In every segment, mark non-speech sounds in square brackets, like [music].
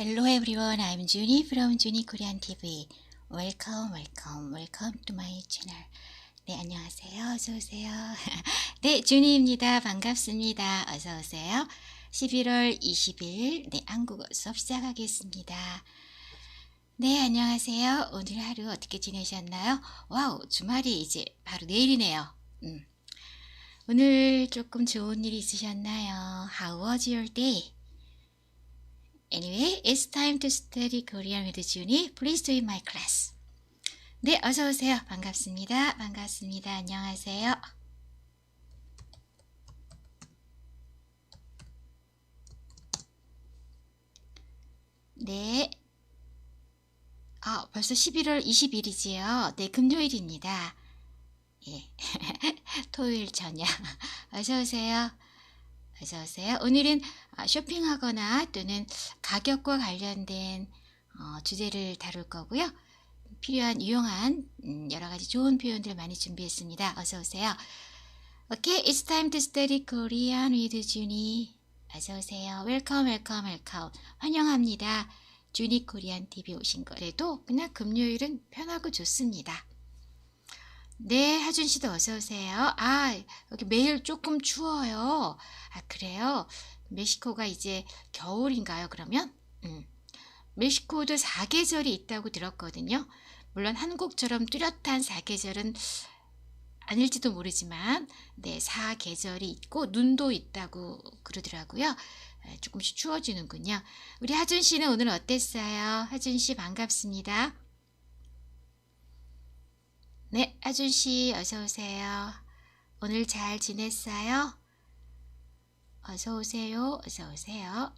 Hello everyone, I'm Junie from Junie Korean TV. Welcome, welcome, welcome to my channel. 네, 안녕하세요. 어서 오세요. [laughs] 네, 주니입니다. 반갑습니다. 어서 오세요. 11월 20일, 네, 한국어 수업 시작하겠습니다. 네, 안녕하세요. 오늘 하루 어떻게 지내셨나요? 와우, 주말이 이제 바로 내일이네요. 음. 오늘 조금 좋은 일이 있으셨나요? How was your day? Anyway, it's time to study Korean with Junie. Please join my class. 네, 어서 오세요. 반갑습니다. 반갑습니다. 안녕하세요. 네. 아, 벌써 11월 20일이지요. 네, 금요일입니다. 예. [laughs] 토요일 저녁. [laughs] 어서 오세요. 어서 오세요. 오늘은 아, 쇼핑하거나 또는 가격과 관련된 어, 주제를 다룰 거고요. 필요한 유용한 음, 여러 가지 좋은 표현들 많이 준비했습니다. 어서 오세요. Okay, it's time to study Korean with Junie. 어서 오세요. Welcome, welcome, welcome. 환영합니다. 주니 코리안 TV 오신 거래도 그냥 금요일은 편하고 좋습니다. 네, 하준 씨도 어서 오세요. 아, 여기 매일 조금 추워요. 아, 그래요? 멕시코가 이제 겨울인가요, 그러면? 음. 멕시코도 사계절이 있다고 들었거든요. 물론 한국처럼 뚜렷한 사계절은 아닐지도 모르지만, 네, 사계절이 있고, 눈도 있다고 그러더라고요. 에, 조금씩 추워지는군요. 우리 하준 씨는 오늘 어땠어요? 하준 씨 반갑습니다. 네, 하준 씨 어서 오세요. 오늘 잘 지냈어요? 어서 오세요. 어서 오세요.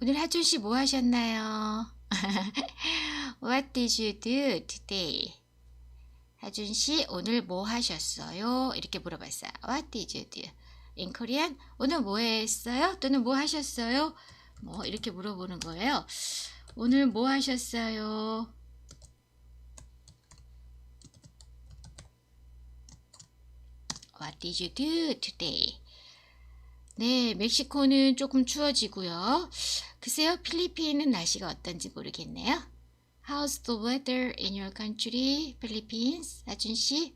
오늘 하준 씨 뭐 하셨나요? [laughs] What did you do today? 하준 씨 오늘 뭐 하셨어요? 이렇게 물어봤어요. What did you do? In Korean 오늘 뭐 했어요? 또는 뭐 하셨어요? 뭐 이렇게 물어보는 거예요. 오늘 뭐 하셨어요? What did you do today? 네, 멕시코는 조금 추워지고요. 글쎄요, 필리핀은 날씨가 어떤지 모르겠네요. How's the weather in your country, Philippines? 아준 씨?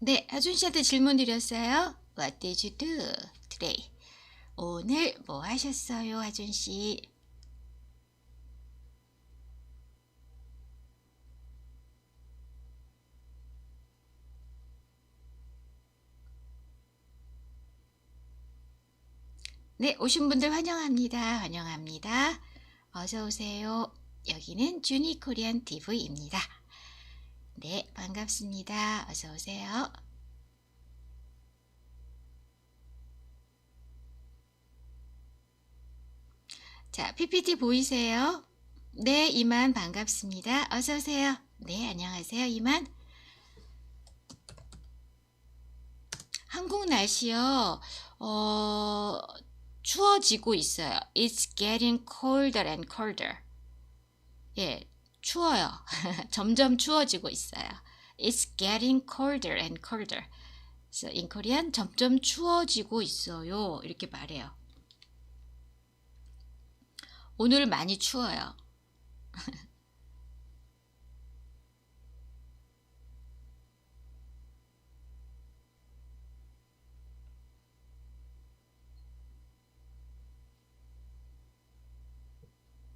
네, 하준 씨한테 질문 드렸어요. What did you do today? 오늘 뭐 하셨어요, 하준 씨? 네, 오신 분들 환영합니다. 환영합니다. 어서 오세요. 여기는 주니 코리안 TV입니다. 네, 반갑습니다. 어서 오세요. 자, PPT 보이세요? 네, 이만 반갑습니다. 어서 오세요. 네, 안녕하세요. 이만. 한국 날씨요. 어, 추워지고 있어요. It's getting colder and colder. 예, 추워요. [laughs] 점점 추워지고 있어요. It's getting colder and colder. So in Korean 점점 추워지고 있어요. 이렇게 말해요. 오늘 많이 추워요.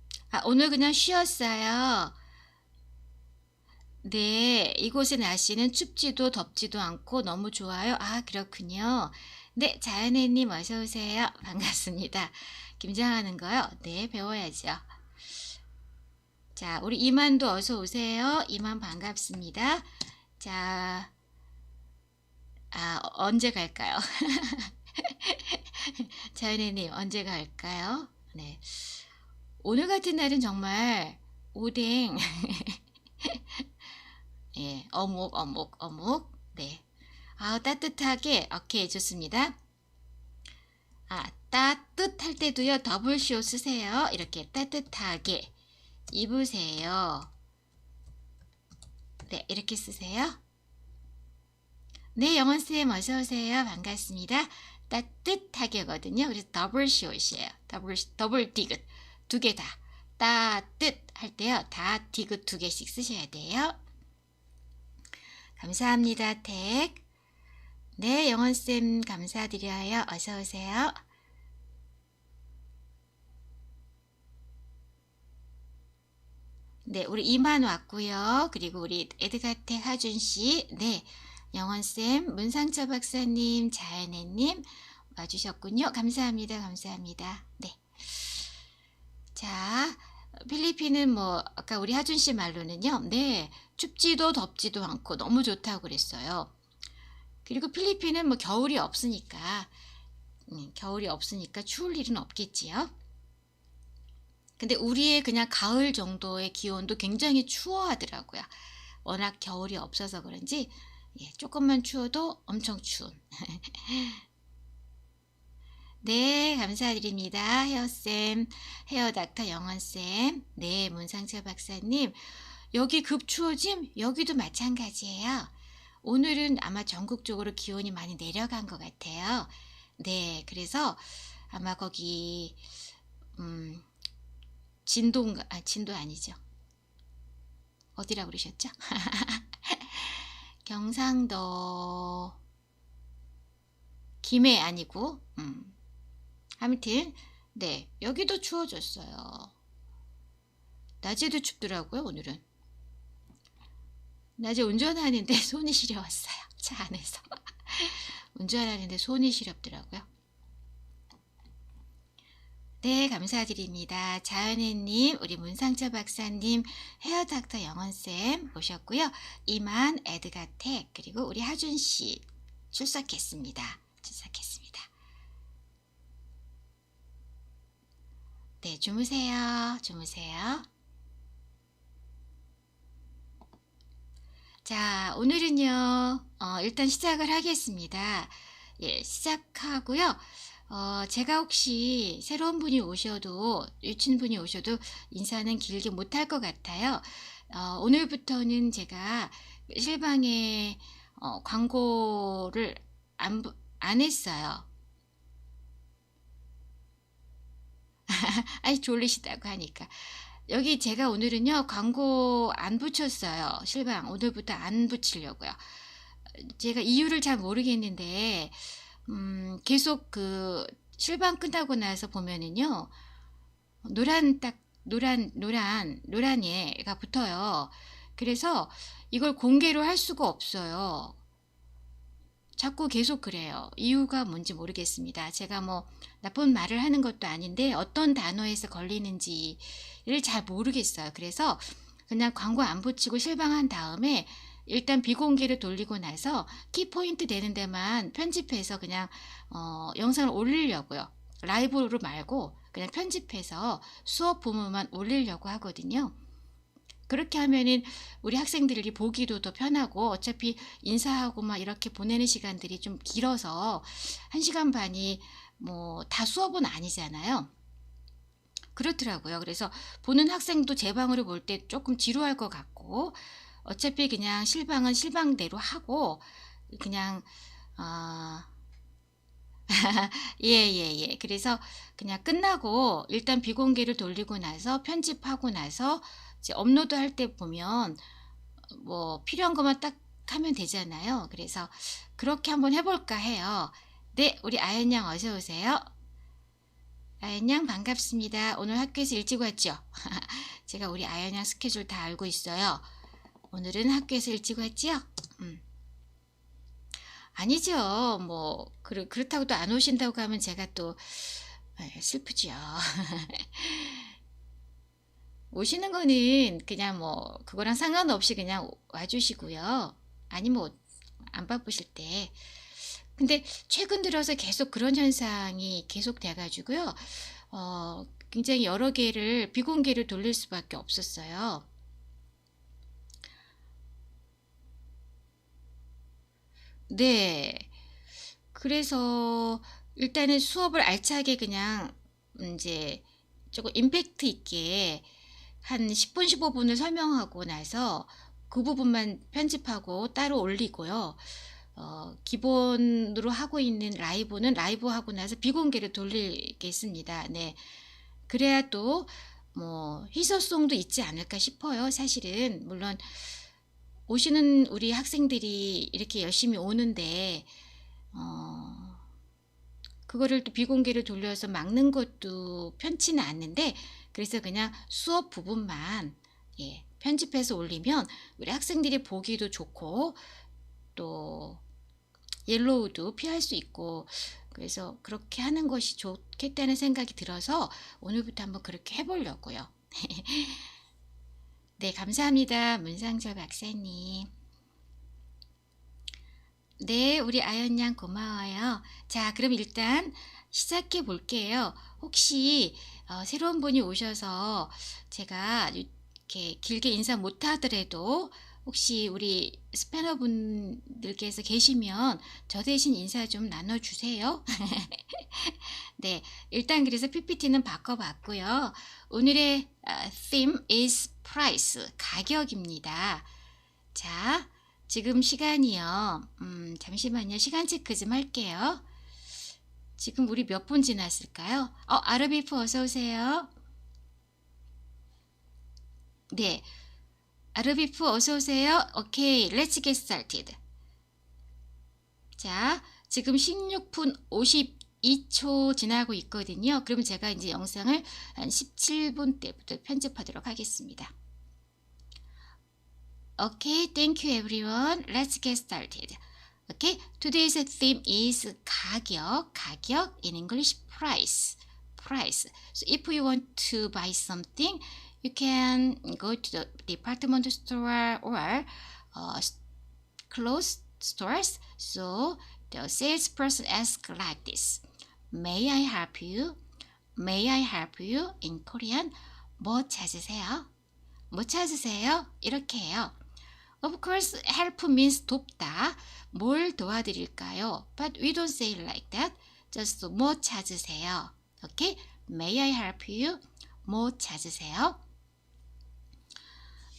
[laughs] 아, 오늘 그냥 쉬었어요. 네, 이곳의 날씨는 춥지도 덥지도 않고 너무 좋아요. 아, 그렇군요. 네, 자연애님 어서 오세요. [laughs] 반갑습니다. 김장하는 거요? 네, 배워야죠. 자, 우리 이만도 어서 오세요. 이만 반갑습니다. 자, 아, 언제 갈까요? [laughs] 자연애님 언제 갈까요? 네. 오늘 같은 날은 정말 오뎅, [laughs] 예, 어묵, 어묵, 어묵, 네. 아, 따뜻하게, 오케이, 좋습니다. 아, 따뜻할 때도요, 더블쇼 쓰세요. 이렇게 따뜻하게 입으세요. 네, 이렇게 쓰세요. 네, 영원쌤 어서오세요. 반갑습니다. 따뜻하게거든요. 그래서 더블 숏이에요. 더블, 더블 디귿. 두 개 다. 따뜻 할 때요. 다 디귿 두 개씩 쓰셔야 돼요. 감사합니다. 택. 네, 영원쌤 감사드려요. 어서오세요. 네, 우리 이만 왔고요. 그리고 우리 에드가텍 하준 씨, 네, 영원 쌤, 문상철 박사님, 자연애님 와주셨군요. 감사합니다. 감사합니다. 네. 자, 필리핀은 뭐, 아까 우리 하준 씨 말로는요, 네, 춥지도 덥지도 않고 너무 좋다고 그랬어요. 그리고 필리핀은 뭐 겨울이 없으니까, 음, 겨울이 없으니까 추울 일은 없겠지요. 근데 우리의 그냥 가을 정도의 기온도 굉장히 추워하더라고요. 워낙 겨울이 없어서 그런지 예, 조금만 추워도 엄청 추운. [laughs] 네, 감사드립니다. 헤어쌤, 헤어닥터 영원쌤, 네, 문상철 박사님. 여기 급추워짐? 여기도 마찬가지예요. 오늘은 아마 전국적으로 기온이 많이 내려간 것 같아요. 네, 그래서 아마 거기, 음, 진도인가, 아, 진도 아니죠. 어디라고 그러셨죠? [laughs] 경상도, 김해 아니고, 음. 아무튼, 네, 여기도 추워졌어요. 낮에도 춥더라고요, 오늘은. 낮에 운전하는데 [laughs] 손이 시려웠어요. 차 안에서. [laughs] 운전하는데 손이 시렵더라고요. 네, 감사드립니다. 자연혜님, 우리 문상철 박사님, 헤어닥터 영원쌤 모셨고요. 이만 에드가텍, 그리고 우리 하준씨 출석했습니다. 출석했습니다. 네, 주무세요. 주무세요. 자, 오늘은요, 어, 일단 시작을 하겠습니다. 예, 시작하고요. 어, 제가 혹시 새로운 분이 오셔도, 유친 분이 오셔도 인사는 길게 못할 것 같아요. 어, 오늘부터는 제가 실방에 어, 광고를 안, 안 했어요. [laughs] 아니, 졸리시다고 하니까. 여기 제가 오늘은요, 광고 안 붙였어요. 실방. 오늘부터 안 붙이려고요. 제가 이유를 잘 모르겠는데, 음, 계속 그 실방 끝나고 나서 보면은요, 노란 딱, 노란, 노란, 노란 얘가 붙어요. 그래서 이걸 공개로 할 수가 없어요. 자꾸 계속 그래요. 이유가 뭔지 모르겠습니다. 제가 뭐 나쁜 말을 하는 것도 아닌데 어떤 단어에서 걸리는지를 잘 모르겠어요. 그래서 그냥 광고 안 붙이고 실방한 다음에 일단 비공개를 돌리고 나서 키포인트 되는 데만 편집해서 그냥 어, 영상을 올리려고요. 라이브로 말고 그냥 편집해서 수업 부분만 올리려고 하거든요. 그렇게 하면은 우리 학생들이 보기도 더 편하고 어차피 인사하고 막 이렇게 보내는 시간들이 좀 길어서 한 시간 반이 뭐 다 수업은 아니잖아요. 그렇더라고요. 그래서 보는 학생도 제 방으로 볼 때 조금 지루할 것 같고 어차피 그냥 실방은 실방대로 하고 그냥 어... [laughs] 예, 예, 예. 그래서 그냥 끝나고 일단 비공개를 돌리고 나서 편집하고 나서 이제 업로드 할 때 보면 뭐 필요한 것만 딱 하면 되잖아요. 그래서 그렇게 한번 해볼까 해요. 네, 우리 아연 양 어서 오세요. 아연 양 반갑습니다. 오늘 학교에서 일찍 왔죠? [laughs] 제가 우리 아연 양 스케줄 다 알고 있어요. 오늘은 학교에서 일찍 왔지요? 음. 아니죠. 뭐 그렇, 그렇다고 또 안 오신다고 하면 제가 또 슬프죠. [laughs] 오시는 거는 그냥 뭐 그거랑 상관없이 그냥 와주시고요. 아니 뭐안 바쁘실 때. 근데 최근 들어서 계속 그런 현상이 계속 돼가지고요. 어, 굉장히 여러 개를 비공개를 돌릴 수밖에 없었어요. 네. 그래서 일단은 수업을 알차게 그냥 이제 조금 임팩트 있게 한 10분, 15분을 설명하고 나서 그 부분만 편집하고 따로 올리고요. 어, 기본으로 하고 있는 라이브는 라이브 하고 나서 비공개로 돌리겠습니다. 네. 그래야 또 뭐 희소성도 있지 않을까 싶어요. 사실은 물론 오시는 우리 학생들이 이렇게 열심히 오는데 어, 그거를 또 비공개로 돌려서 막는 것도 편치는 않는데 그래서 그냥 수업 부분만 예, 편집해서 올리면 우리 학생들이 보기도 좋고 또 옐로우도 피할 수 있고 그래서 그렇게 하는 것이 좋겠다는 생각이 들어서 오늘부터 한번 그렇게 해보려고요. [laughs] 네, 감사합니다. 문상철 박사님. 네, 우리 아연 양 고마워요. 자, 그럼 일단 시작해 볼게요. 혹시 어, 새로운 분이 오셔서 제가 이렇게 길게 인사 못 하더라도 혹시 우리 스패너 분들께서 계시면 저 대신 인사 좀 나눠주세요. [laughs] 네, 일단 그래서 PPT는 바꿔봤고요. 오늘의 어, theme is price, 가격입니다. 자, 지금 시간이요. 음, 잠시만요. 시간 체크 좀 할게요. 지금 우리 몇 분 지났을까요? 어, 아르비프 어서 오세요. 네. 아르비프 어서 오세요. 오케이. Let's get started. 자, 지금 16분 52초 지나고 있거든요. 그럼 제가 이제 영상을 한 17분 때부터 편집하도록 하겠습니다. Okay, thank you everyone. Let's get started. Okay, today's theme is 가격, 가격 in English price, price. So if you want to buy something, you can go to the department store or uh, clothes stores. So the salesperson asks like this: May I help you? May I help you? In Korean, 뭐 찾으세요? 뭐 찾으세요? 이렇게 해요. Of course, help means 돕다. 뭘 도와드릴까요? But we don't say like that. Just 뭐 찾으세요? Okay? May I help you? 뭐 찾으세요?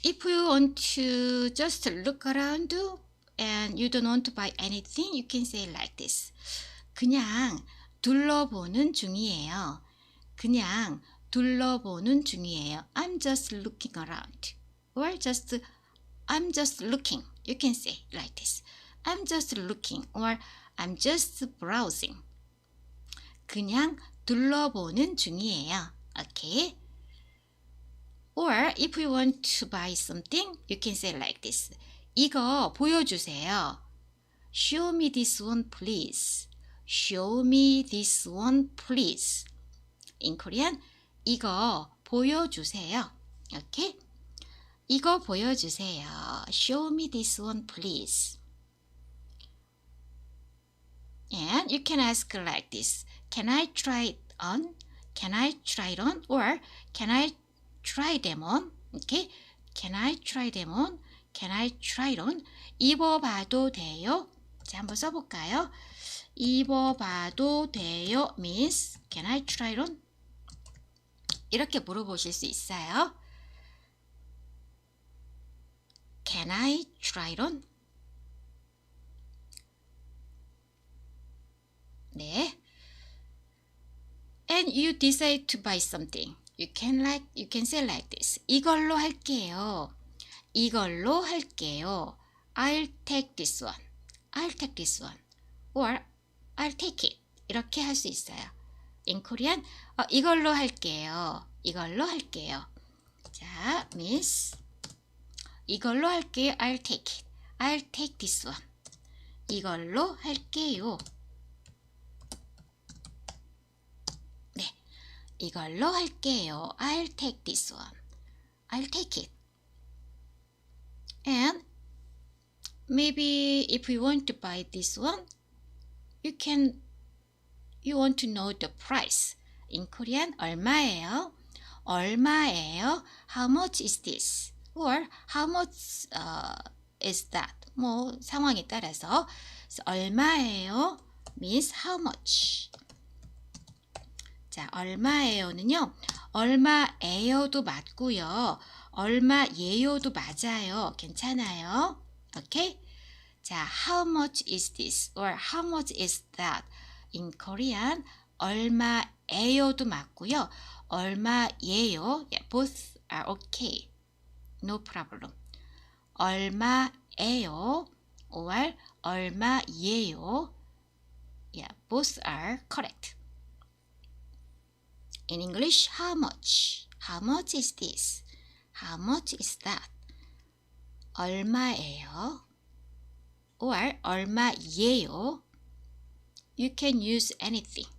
If you want to just look around and you don't want to buy anything, you can say like this. 그냥 둘러보는 중이에요. 그냥 둘러보는 중이에요. I'm just looking around. Or just I'm just looking. You can say like this. I'm just looking or I'm just browsing. 그냥 둘러보는 중이에요. Okay? Or if you want to buy something, you can say like this. 이거 보여주세요. Show me this one, please. Show me this one, please. In Korean, 이거 보여주세요. Okay? 이거 보여주세요. Show me this one, please. And you can ask like this. Can I try it on? Can I try it on? Or can I try them on? Okay? Can I try them on? Can I try on? 입어봐도 돼요? 자, 한번 써볼까요? 입어봐도 돼요? means Can I try on? 이렇게 물어보실 수 있어요. Can I try on? 네. And you decide to buy something. You can like you can say like this. 이걸로 할게요. 이걸로 할게요. I'll take this one. I'll take this one. Or I'll take it. 이렇게 할 수 있어요. In Korean, 어, 이걸로 할게요. 이걸로 할게요. 자, miss. 이걸로 할게요. I'll take it. I'll take this one. 이걸로 할게요. 네. 이걸로 할게요. I'll take this one. I'll take it. And maybe if you want to buy this one, you can you want to know the price. In Korean 얼마예요? 얼마예요? How much is this? Or how much uh, is that? 뭐 상황에 따라서 so, 얼마예요? means how much. 자, 얼마예요는요. 얼마예요도 맞고요. 얼마예요도 맞아요. 괜찮아요. 오케이? 자, how much is this or how much is that? In Korean 얼마예요도 맞고요. 얼마예요? Yeah, both are okay. No problem. 얼마예요? or 얼마예요? Yeah, both are correct. In English, how much? How much is this? How much is that? 얼마예요? or 얼마예요? You can use anything.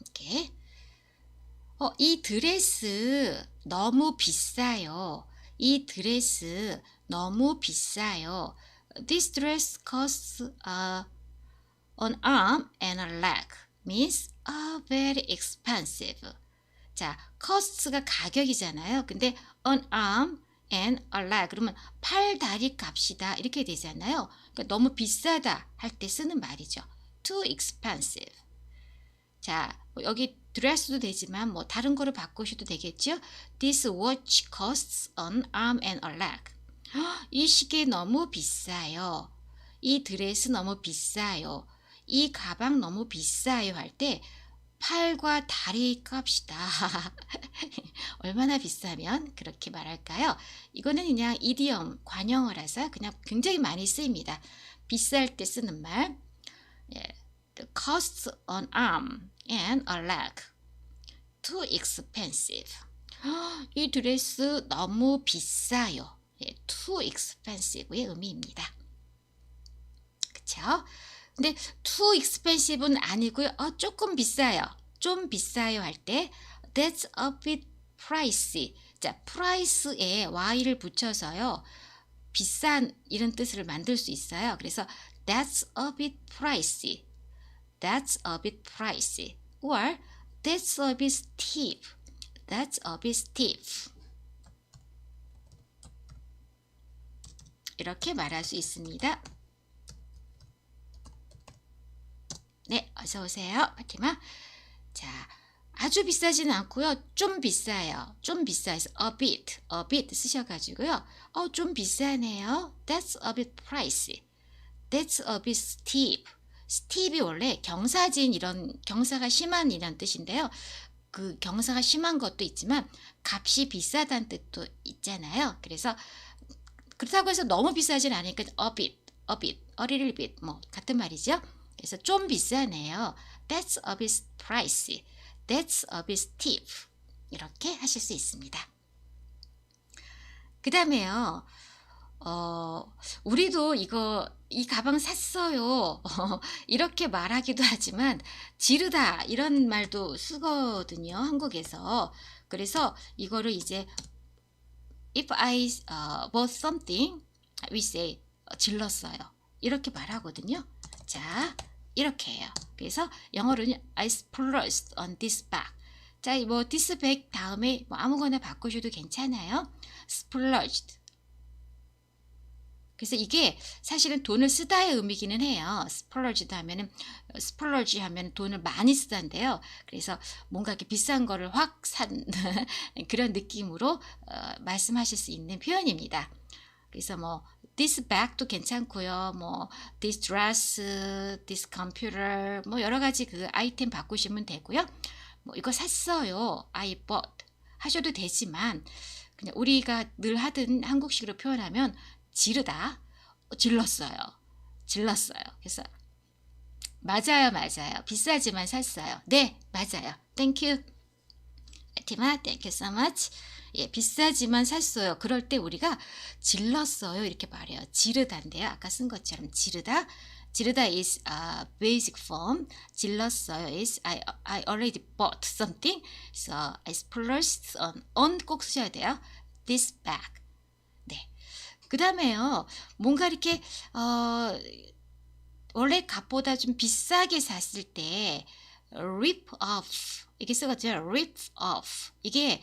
오케이. 어, 이 드레스 너무 비싸요. 이 드레스 너무 비싸요. This dress costs uh, an arm and a leg. Means uh, very expensive. 자, cost가 가격이잖아요. 근데 an arm and a leg 그러면 팔 다리 값이다 이렇게 되잖아요. 그러니까 너무 비싸다 할 때 쓰는 말이죠. Too expensive. 자, 뭐 여기 드레스도 되지만 뭐 다른 거로 바꾸셔도 되겠죠. This watch costs an arm and a leg. 헉, 이 시계 너무 비싸요. 이 드레스 너무 비싸요. 이 가방 너무 비싸요 할 때 팔과 다리 값이다. [laughs] 얼마나 비싸면 그렇게 말할까요? 이거는 그냥 이디엄 관용어라서 그냥 굉장히 많이 쓰입니다. 비쌀 때 쓰는 말. 예, the cost an arm and a leg. Too expensive. 헉, [gasps] 이 드레스 너무 비싸요. 예, too expensive의 의미입니다. 그쵸? 근데 too expensive는 아니고요. 어, 조금 비싸요. 좀 비싸요 할 때 that's a bit pricey. 자, price에 y를 붙여서요. 비싼 이런 뜻을 만들 수 있어요. 그래서 that's a bit pricey. That's a bit pricey. or that's a bit steep. That's a bit steep. 이렇게 말할 수 있습니다. 네, 어서 오세요. 파티마. 자, 아주 비싸지는 않고요. 좀 비싸요. 좀 비싸서 a bit, a bit 쓰셔가지고요. 어, 좀 비싸네요. That's a bit pricey. That's a bit steep. steep이 원래 경사진 이런 경사가 심한 이런 뜻인데요. 그 경사가 심한 것도 있지만 값이 비싸다는 뜻도 있잖아요. 그래서 그렇다고 해서 너무 비싸진 않으니까 a bit, a bit, a little bit 뭐 같은 말이죠. 그래서 좀 비싸네요. That's a bit pricey. That's a bit steep. 이렇게 하실 수 있습니다. 그 다음에요. 어, 우리도 이거, 이 가방 샀어요. [laughs] 이렇게 말하기도 하지만, 지르다, 이런 말도 쓰거든요. 한국에서. 그래서 이거를 이제, if I uh, bought something, we say, 어, 질렀어요. 이렇게 말하거든요. 자, 이렇게 해요. 그래서 영어로는 I splurged on this bag. 자, 뭐 this bag 다음에 뭐 아무거나 바꾸셔도 괜찮아요. splurged. 그래서 이게 사실은 돈을 쓰다의 의미기는 해요. splurged 하면은 splurge 하면 돈을 많이 쓰다인데요. 그래서 뭔가 이렇게 비싼 거를 확 산 [laughs] 그런 느낌으로 어, 말씀하실 수 있는 표현입니다. 그래서 뭐 this bag도 괜찮고요. 뭐 this dress, this computer 뭐 여러 가지 그 아이템 바꾸시면 되고요. 뭐 이거 샀어요. I bought 하셔도 되지만 그냥 우리가 늘 하던 한국식으로 표현하면 지르다 질렀어요. 질렀어요. 그래서 맞아요, 맞아요. 비싸지만 샀어요. 네, 맞아요. Thank you. 티마, thank you so much. 예, 비싸지만 샀어요. 그럴 때 우리가 질렀어요. 이렇게 말해요. 지르다인데요. 아까 쓴 것처럼 지르다. 지르다 is a basic form. 질렀어요 is I, I already bought something. So I splurged on, on 꼭 쓰셔야 돼요. This bag. 네. 그 다음에요. 뭔가 이렇게, 어, 원래 값보다 좀 비싸게 샀을 때 rip off 이게 쓰거든요. rip off 이게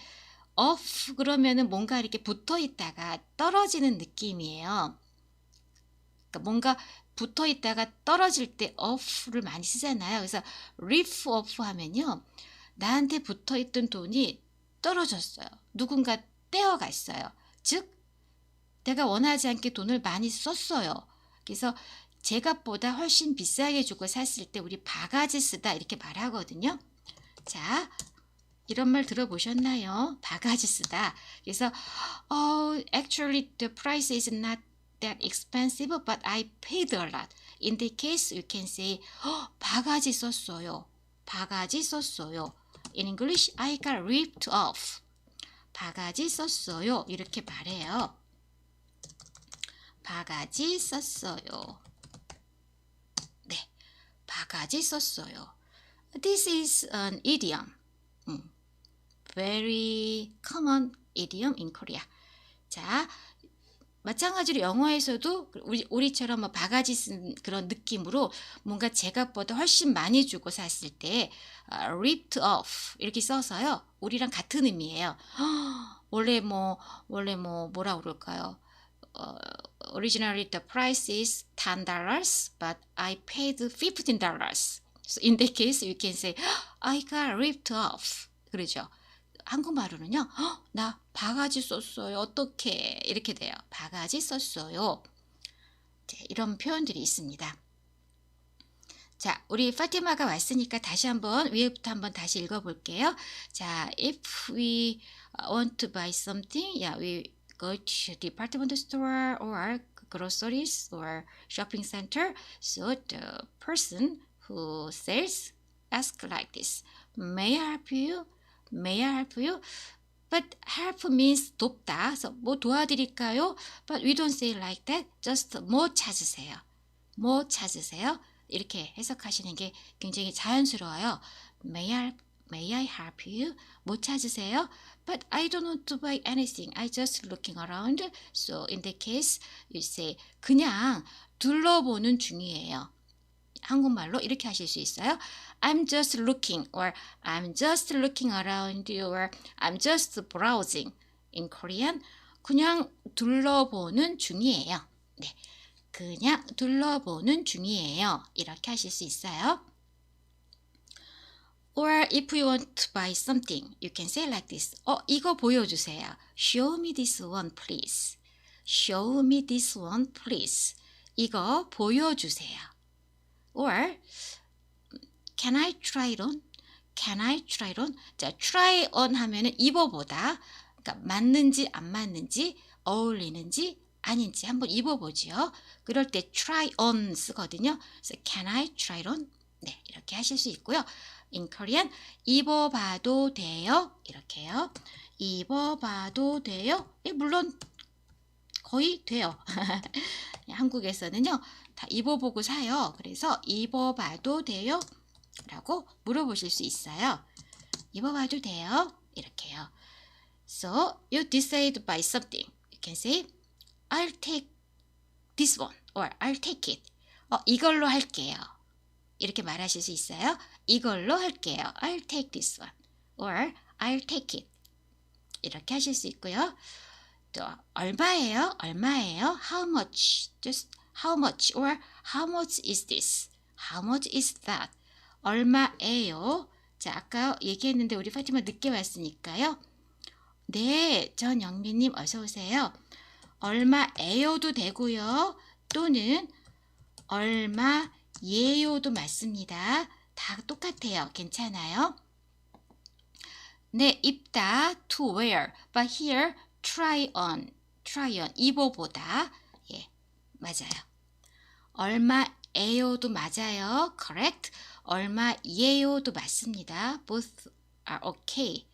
off 그러면은 뭔가 이렇게 붙어 있다가 떨어지는 느낌이에요. 그러니까 뭔가 붙어 있다가 떨어질 때 off를 많이 쓰잖아요. 그래서 rip off 하면요. 나한테 붙어 있던 돈이 떨어졌어요. 누군가 떼어갔어요. 즉, 내가 원하지 않게 돈을 많이 썼어요. 그래서 제값보다 훨씬 비싸게 주고 샀을 때 우리 바가지 쓰다 이렇게 말하거든요. 자, 이런 말 들어보셨나요? 바가지 쓰다. 그래서 oh, actually the price is not that expensive, but I paid a lot. In the case, you can say "어, 바가지 썼어요. 바가지 썼어요. In English, I got ripped off. 바가지 썼어요. 이렇게 말해요. 바가지 썼어요. 네, 바가지 썼어요. This is an idiom. 음, very common idiom in Korea. 자, 마찬가지로 영어에서도 우리, 우리처럼 뭐 바가지 쓴 그런 느낌으로 뭔가 제값보다 훨씬 많이 주고 샀을 때 아, ripped off 이렇게 써서요. 우리랑 같은 의미예요. 원래 뭐 원래 뭐 뭐라 그럴까요? 어, originally the price is $10 but I paid $15. So in that case you can say I got ripped off. 그러죠. 한국말로는요. "헉, 나 바가지 썼어요. 어떻게 이렇게 돼요. 바가지 썼어요. 네, 이런 표현들이 있습니다. 자, 우리 파티마가 왔으니까 다시 한번 위에부터 한번 다시 읽어볼게요. 자, if we want to buy something, yeah, we go to department store or groceries or shopping center. So the person who sells ask like this: May I help you? May I help you? But help means 돕다. 그래서 뭐 도와드릴까요? But we don't say like that. Just 뭐 찾으세요. 뭐 찾으세요? 이렇게 해석하시는 게 굉장히 자연스러워요. May I, may I help you? 뭐 찾으세요? But I don't want to buy anything. I just looking around. So in that case, you say 그냥 둘러보는 중이에요. 한국말로 이렇게 하실 수 있어요. I'm just looking or I'm just looking around or I'm just browsing. In Korean, 그냥 둘러보는 중이에요. 네. 그냥 둘러보는 중이에요. 이렇게 하실 수 있어요. Or if you want to buy something, you can say like this. 어, 이거 보여주세요. Show me this one, please. Show me this one, please. 이거 보여주세요. Or Can I try it on? Can I try it on? 자, try on 하면은 입어보다. 그러니까 맞는지 안 맞는지 어울리는지 아닌지 한번 입어보지요. 그럴 때 try on 쓰거든요. 그래서 can I try it on? 네, 이렇게 하실 수 있고요. In Korean 입어봐도 돼요. 이렇게요. 입어봐도 돼요. 예, 물론 거의 돼요. [laughs] 한국에서는요. 다 입어보고 사요. 그래서 입어봐도 돼요? 라고 물어보실 수 있어요. 입어봐도 돼요? 이렇게요. So you decide by something. You can say I'll take this one or I'll take it. 어, 이걸로 할게요. 이렇게 말하실 수 있어요. 이걸로 할게요. I'll take this one or I'll take it. 이렇게 하실 수 있고요. 또 얼마예요? 얼마예요? How much? Just how much or how much is this? How much is that? 얼마예요? 자, 아까 얘기했는데 우리 파티마 늦게 왔으니까요. 네, 전 영민님 어서 오세요. 얼마예요도 되고요. 또는 얼마예요도 맞습니다. 다 똑같아요. 괜찮아요? 네, 입다 to wear. But here try on. try on. 입어보다. 예, 맞아요. 얼마예요도 맞아요. correct. 얼마예요도 맞습니다. both are okay.